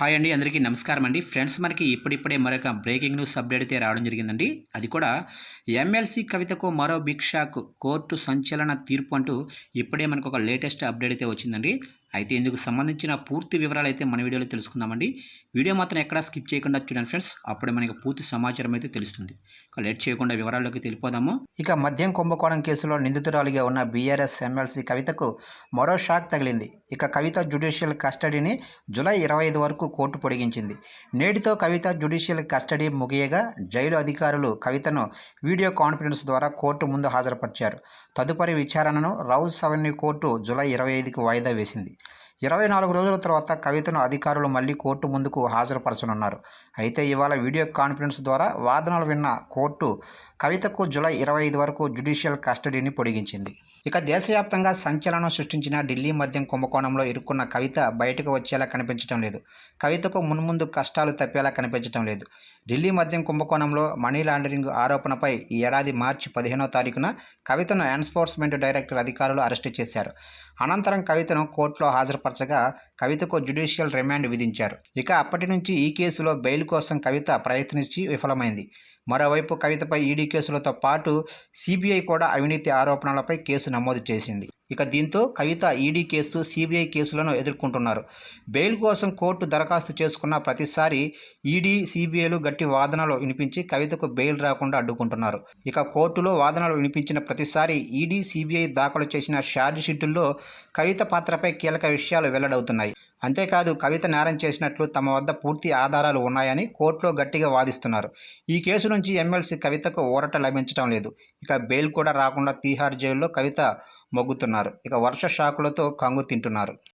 Hi అండి అందరికీ నమస్కారం అండి. ఫ్రెండ్స్ మనకి ఇప్పుడిప్పుడే మరొక బ్రేకింగ్ న్యూస్ అప్డేట్ అయితే రావడం జరిగిందండి. అది కూడా ఎమ్మెల్సీ కవితకు మరో బిగ్ షాక్ కోర్టు సంచలన తీర్పు అంటూ ఇప్పుడే మనకు ఒక లేటెస్ట్ అప్డేట్ అయితే వచ్చిందండి. అయితే ఇందుకు సంబంధించిన పూర్తి వివరాలు అయితే మన వీడియోలో తెలుసుకుందామండి. వీడియో మాత్రం ఎక్కడా స్కిప్ చేయకుండా చూడండి ఫ్రెండ్స్. అప్పుడే మనకి పూర్తి సమాచారం అయితే తెలుస్తుంది. ఇక లేట్ చేయకుండా వివరాల్లోకి తెలిపోదాము ఇక మద్యం కుంభకోణం కేసులో నిందితురాలిగా ఉన్న బీఆర్ఎస్ ఎమ్మెల్సీ కవితకు మరో షాక్ తగిలింది. ఇక కవిత జ్యుడిషియల్ కస్టడీని జులై ఇరవై ఐదు వరకు కోర్టు పొడిగించింది. నేటితో కవిత జ్యుడిషియల్ కస్టడీ ముగియగా జైలు అధికారులు కవితను వీడియో కాన్ఫరెన్స్ ద్వారా కోర్టు ముందు హాజరుపరిచారు. తదుపరి విచారణను రౌస్ అవెన్యూ కోర్టు జులై ఇరవై ఐదుకి వాయిదా వేసింది. ఇరవై నాలుగు రోజుల తర్వాత కవితను అధికారులు మళ్ళీ కోర్టు ముందుకు హాజరుపరచనున్నారు. అయితే ఇవాళ వీడియో కాన్ఫరెన్స్ ద్వారా వాదనలు విన్న కోర్టు కవితకు జూలై ఇరవై ఐదు వరకు జ్యుడిషియల్ కస్టడీని పొడిగించింది. ఇక దేశవ్యాప్తంగా సంచలనం సృష్టించిన ఢిల్లీ మద్యం కుంభకోణంలో ఇరుక్కున్న కవిత బయటకు వచ్చేలా కనిపించడం లేదు. కవితకు మున్ముందు కష్టాలు తప్పేలా కనిపించడం లేదు. ఢిల్లీ మద్యం కుంభకోణంలో మనీ లాండరింగ్ ఆరోపణపై ఈ ఏడాది మార్చి పదిహేనో తారీఖున కవితను ఎన్ఫోర్స్మెంట్ డైరెక్టర్ అధికారులు అరెస్టు చేశారు. అనంతరం కవితను కోర్టులో హాజరుపరచగా కవితకు జ్యుడిషియల్ రిమాండ్ విధించారు. ఇక అప్పటి నుంచి ఈ కేసులో బెయిల్ కోసం కవిత ప్రయత్నించి విఫలమైంది. మరోవైపు కవితపై ఈడీ కేసులతో పాటు సిబిఐ కూడా అవినీతి ఆరోపణలపై కేసు నమోదు చేసింది. ఇక దీంతో కవిత ఈడీ కేసు సిబిఐ కేసులను ఎదుర్కొంటున్నారు. బెయిల్ కోసం కోర్టు దరఖాస్తు చేసుకున్న ప్రతిసారి ఈడీ సిబిఐలు గట్టి వాదనలు వినిపించి కవితకు బెయిల్ రాకుండా అడ్డుకుంటున్నారు. ఇక కోర్టులో వాదనలు వినిపించిన ప్రతిసారి ఈడీ సిబిఐ దాఖలు చేసిన ఛార్జ్ షీటుల్లో కవిత పాత్రపై కీలక విషయాలు వెల్లడవుతున్నాయి. అంతేకాదు కవిత నేరం చేసినట్లు తమ వద్ద పూర్తి ఆధారాలు ఉన్నాయని కోర్టులో గట్టిగా వాదిస్తున్నారు. ఈ కేసు నుంచి ఎమ్మెల్సీ కవితకు ఊరట లభించడం లేదు. ఇక బెయిల్ కూడా రాకుండా తీహార్ జైల్లో కవిత మొగ్గుతున్నారు. ఇక వర్ష షాకులతో కంగు తింటున్నారు.